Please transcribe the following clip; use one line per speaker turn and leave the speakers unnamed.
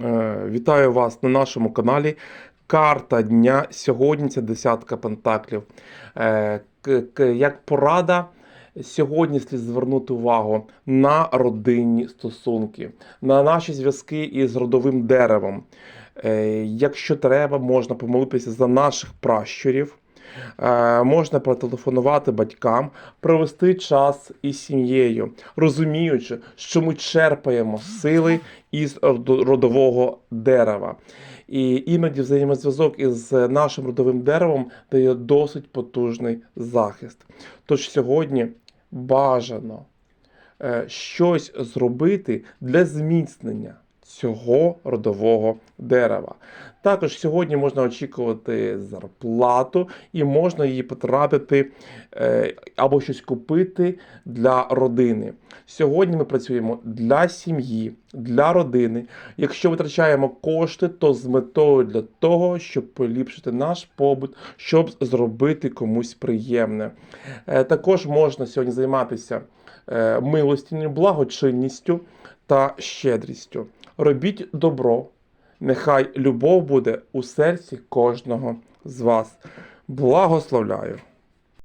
Е, Вітаю вас на нашому каналі. Карта дня. Сьогодні це десятка пентаклів. Е, Як порада, сьогодні слід звернути увагу на родинні стосунки, на наші зв'язки із родовим деревом. Е, Якщо треба, можна помолитися за наших пращурів. Е, Можна протелефонувати батькам, провести час із сім'єю, розуміючи, що ми черпаємо сили із родового дерева. І іноді взаємозв'язок із нашим родовим деревом дає досить потужний захист. Тож сьогодні бажано е, щось зробити для зміцнення цього родового дерева. Також сьогодні можна очікувати зарплату і можна її потратити е, або щось купити для родини. Сьогодні ми працюємо для сім'ї, для родини. Якщо витрачаємо кошти, то з метою для того, щоб поліпшити наш побут, щоб зробити комусь приємне. Е, Також можна сьогодні займатися е, милостінню, благочинністю та щедрістю. Робіть добро. Нехай любов буде у серці кожного з вас. Благословляю!